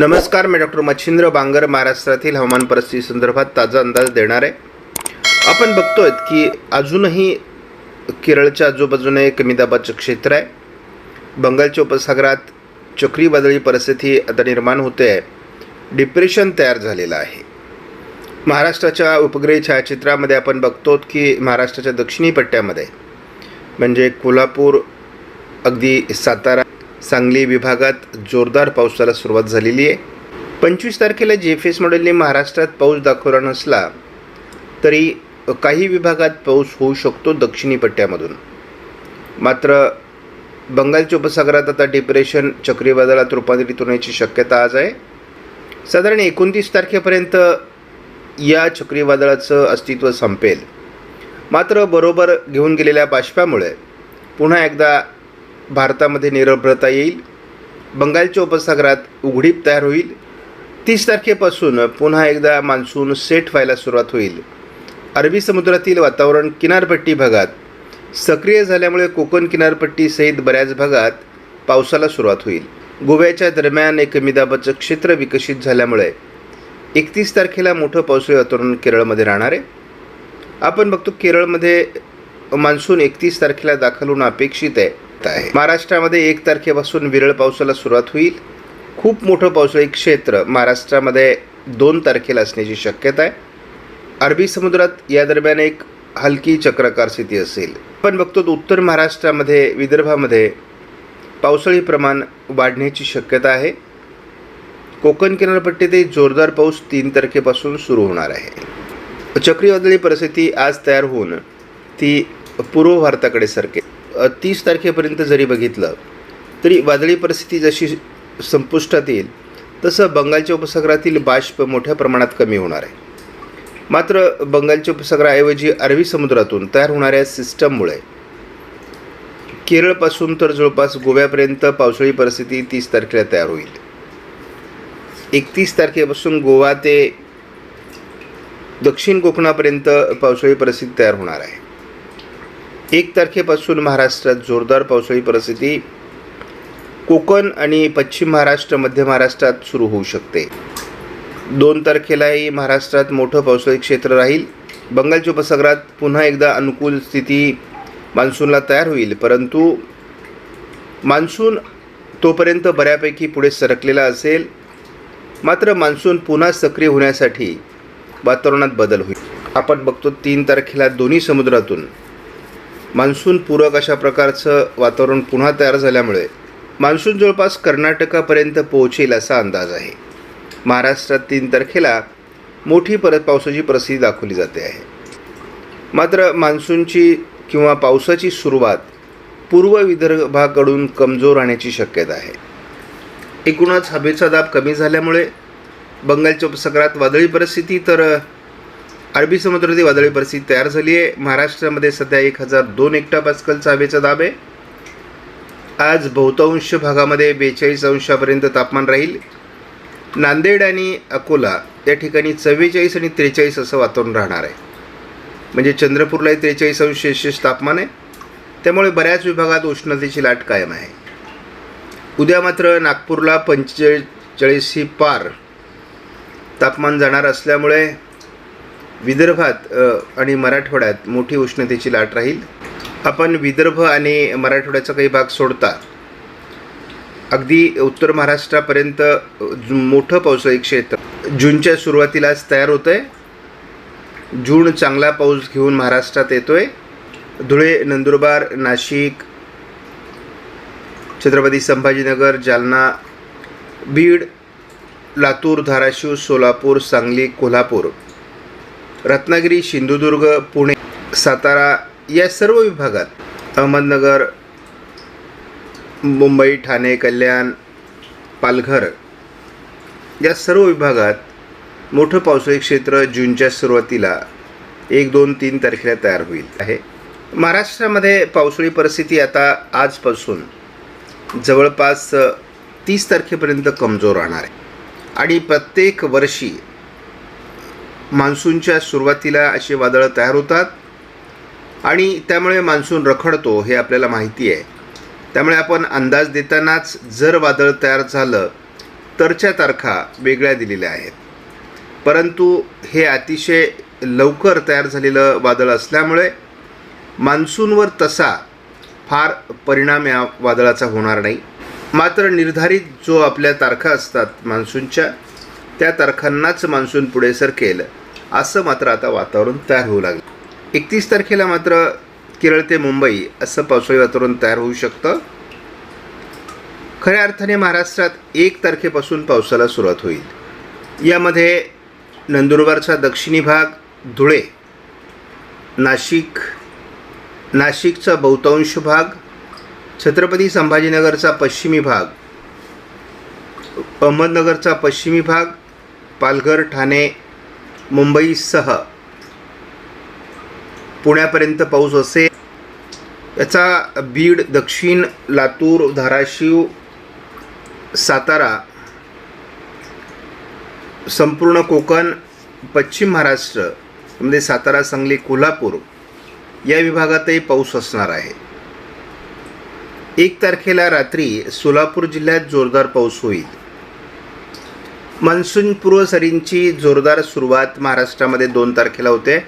नमस्कार मी डॉक्टर मच्छिंद्र बांगर महाराष्ट्रातील हवामान परिस्थिती संदर्भात ताजा अंदाज देणार आहे. आपण बघतोय की अजूनही केरळच्या आजूबाजूने कमी दाबाचं क्षेत्र आहे. बंगालच्या उपसागरात चक्रीवादळी परिस्थिती आता निर्माण होते आहे. डिप्रेशन तयार झालेलं आहे. महाराष्ट्राच्या उपग्रही छायाचित्रामध्ये आपण बघतो की महाराष्ट्राच्या दक्षिणी पट्ट्यामध्ये म्हणजे कोल्हापूर अगदी सातारा सांगली विभागात जोरदार पावसाला सुरुवात झालेली आहे. पंचवीस तारखेला जी एफ एस मॉडेलने महाराष्ट्रात पाऊस दाखवला नसला तरी काही विभागात पाऊस होऊ शकतो दक्षिणी पट्ट्यामधून. मात्र बंगालच्या उपसागरात आता डिप्रेशन चक्रीवादळात रूपांतरित होण्याची शक्यता आज आहे. साधारण एकोणतीस तारखेपर्यंत या चक्रीवादळाचं अस्तित्व संपेल. मात्र बरोबर घेऊन गेलेल्या बाष्पामुळे पुन्हा एकदा भारतामध्ये निरभ्रता येईल. बंगालच्या उपसागरात उघडीप तयार होईल. तीस तारखेपासून पुन्हा एकदा मान्सून सेट व्हायला सुरुवात होईल. अरबी समुद्रातील वातावरण किनारपट्टी भागात. सक्रिय झाल्यामुळे कोकण किनारपट्टीसहित बऱ्याच भागात पावसाला सुरुवात होईल. गोव्याच्या दरम्यान एक मिदाबाचं क्षेत्र विकसित झाल्यामुळे एकतीस तारखेला मोठं पावसाळी वातावरण केरळमध्ये राहणार आहे. आपण बघतो केरळमध्ये मान्सून एकतीस तारखेला दाखल होणं अपेक्षित आहे. आहे. महाराष्ट्रामध्ये एक तारखेपासून विरळ पावसाला सुरुवात होईल. खूप मोठं पावसाळी क्षेत्र महाराष्ट्रामध्ये दोन तारखेला असण्याची शक्यता आहे. अरबी समुद्रात या दरम्यान एक हलकी चक्राकार स्थिती असेल. पण बघतो तर उत्तर महाराष्ट्रामध्ये विदर्भामध्ये पावसाळी प्रमाण वाढण्याची शक्यता आहे. कोकण किनारपट्टीतही जोरदार पाऊस तीन तारखेपासून सुरू होणार आहे. चक्रीवादळी परिस्थिती आज तयार होऊन ती पूर्व भारताकडे सरके तीस तारखेपर्यंत जरी बघितलं तरी वादळी परिस्थिती जशी संपुष्टात येईल तसं बंगालच्या उपसागरातील बाष्प मोठ्या प्रमाणात कमी होणार आहे. मात्र बंगालच्या उपसागराऐवजी अरबी समुद्रातून तयार होणाऱ्या सिस्टममुळे केरळपासून तर जवळपास गोव्यापर्यंत पावसाळी परिस्थिती तीस तारखेला तयार होईल. एकतीस तारखेपासून गोवा ते दक्षिण कोकणापर्यंत पावसाळी परिस्थिती तयार होणार आहे. एक तारखेपासून महाराष्ट्रात जोरदार पावसाळी परिस्थिती. कोकण आणि पश्चिम महाराष्ट्र मध्य महाराष्ट्रात सुरू होऊ शकते. दोन तारखेलाही महाराष्ट्रात मोठं पावसाळी क्षेत्र राहील. बंगालच्या उपसागरात पुन्हा एकदा अनुकूल स्थिती मान्सूनला तयार होईल परंतु मान्सून तोपर्यंत बऱ्यापैकी पुढे सरकलेला असेल. मात्र मान्सून पुन्हा सक्रिय होण्यासाठी वातावरणात बदल होईल. आपण बघतो तीन तारखेला दोन्ही समुद्रातून मान्सून पूरक अशा प्रकारचं वातावरण पुन्हा तयार झाल्यामुळे मान्सून जवळपास कर्नाटकापर्यंत पोहोचेल असा अंदाज आहे. महाराष्ट्रात तीन तारखेला मोठी परत पावसाची परिस्थिती दाखवली जाते आहे. मात्र मान्सूनची किंवा पावसाची सुरुवात पूर्व विदर्भाकडून कमजोर राहण्याची शक्यता आहे. एकूणच हवेचा दाब कमी झाल्यामुळे बंगालच्या उपसागरात वादळी परिस्थिती तर अरबी समुद्रातील वादळी परिस्थिती तयार झाली आहे. महाराष्ट्रामध्ये सध्या एक हजार दोन एकटा पास्कलचा हवेचा दाब आहे. आज बहुतांश भागामध्ये बेचाळीस अंशापर्यंत तापमान राहील. नांदेड आणि अकोला या ठिकाणी चव्वेचाळीस आणि त्रेचाळीस असं वातावरण राहणार आहे. म्हणजे चंद्रपूरलाही त्रेचाळीस अंश शेष तापमान आहे. त्यामुळे बऱ्याच विभागात उष्णतेची लाट कायम आहे. उद्या मात्र नागपूरला पंचेचाळीस ही पार तापमान जाणार असल्यामुळे विदर्भात आणि मराठवाड्यात मोठी उष्णतेची लाट राहील. आपण विदर्भ आणि मराठवाड्याचा काही भाग सोडता. अगदी उत्तर महाराष्ट्रापर्यंत मोठं पावसाळी क्षेत्र. जूनच्या सुरुवातीलाच तयार होतं आहे जून चांगला पाऊस घेऊन महाराष्ट्रात येतो आहे धुळे नंदुरबार नाशिक छत्रपती संभाजीनगर जालना बीड लातूर धाराशिव सोलापूर सांगली कोल्हापूर. रत्नागिरी सिंधुदुर्ग पुणे सातारा या सर्व विभागात अहमदनगर मुंबई ठाणे कल्याण पालघर या सर्व विभागात मोठं पावसाळी क्षेत्र जूनच्या सुरुवातीला एक दोन तीन तारखेला तयार होईल. आहे. महाराष्ट्रामध्ये पावसाळी परिस्थिती आता आजपासून जवळपास तीस तारखेपर्यंत कमजोर राहणार आहे. आणि प्रत्येक वर्षी मान्सूनच्या सुरुवातीला असे वादळं तयार होतात आणि त्यामुळे मान्सून रखडतो हे आपल्याला माहिती आहे. त्यामुळे आपण अंदाज देतानाच जर वादळ तयार झालं तरच्या तारखा वेगळ्या दिलेल्या आहेत. परंतु हे अतिशय लवकर तयार झालेलं वादळ असल्यामुळे मान्सूनवर तसा फार परिणाम या वादळाचा होणार नाही. मात्र निर्धारित जो आपल्या तारखा असतात मान्सूनच्या त्या तारखांनाच मान्सून पुढे सरकेल. असं मात्र आता वातावरण तयार होऊ लागलं. एकतीस तारखेला मात्र केरळ ते मुंबई असं पावसाळी वातावरण तयार होऊ शकतं. खऱ्या अर्थाने महाराष्ट्रात एक तारखेपासून पावसाला सुरुवात होईल. यामध्ये नंदुरबारचा दक्षिणी भाग धुळे नाशिक नाशिकचा बहुतांश भाग छत्रपती संभाजीनगरचा पश्चिमी भाग अहमदनगरचा पश्चिमी भाग पालघर ठाणे मुंबईसह पुण्यापर्यंत पाऊस असेल. याचा बीड दक्षिण लातूर धाराशिव सातारा संपूर्ण कोकण पश्चिम महाराष्ट्र म्हणजे सातारा सांगली कोल्हापूर या विभागातही पाऊस असणार आहे. एक तारखेला रात्री सोलापूर जिल्ह्यात जोरदार पाऊस होईल. मान्सूनपूर्व सरींची जोरदार सुरुवात महाराष्ट्रामध्ये दोन तारखेला होते.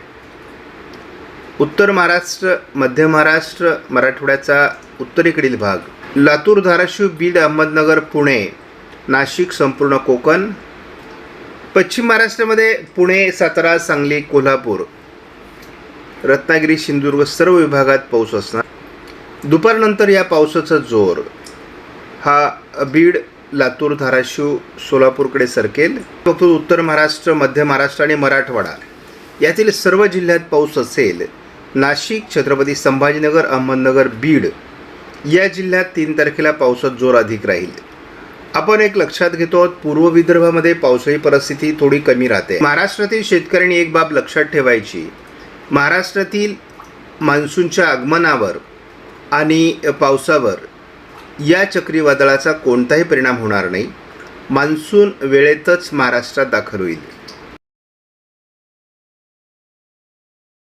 उत्तर महाराष्ट्र मध्य महाराष्ट्र मराठवाड्याचा उत्तरेकडील भाग. लातूर धाराशिव बीड अहमदनगर पुणे नाशिक संपूर्ण कोकण. पश्चिम महाराष्ट्रामध्ये पुणे सातारा सांगली कोल्हापूर. रत्नागिरी सिंधुदुर्ग सर्व विभागात पाऊस असणार. दुपारनंतर या पावसाचा जोर. हा बीड लातूर धाराशिव सोलापूरकडे सरकेल. फक्त उत्तर महाराष्ट्र मध्य महाराष्ट्र आणि मराठवाडा. यातील सर्व जिल्ह्यात पाऊस असेल. नाशिक छत्रपती संभाजीनगर अहमदनगर बीड या जिल्ह्यात तीन तारखेला पावसात जोर अधिक राहील. आपण एक लक्षात घेतो आहोत, पूर्व विदर्भामध्ये पावसाळी परिस्थिती थोडी कमी राहते. महाराष्ट्रातील शेतकऱ्यांनी एक बाब लक्षात ठेवायची. महाराष्ट्रातील मान्सूनच्या आगमनावर आणि पावसावर या चक्रीवादळाचा कोणताही परिणाम होणार नाही. मान्सून वेळेतच महाराष्ट्रात दाखल होईल.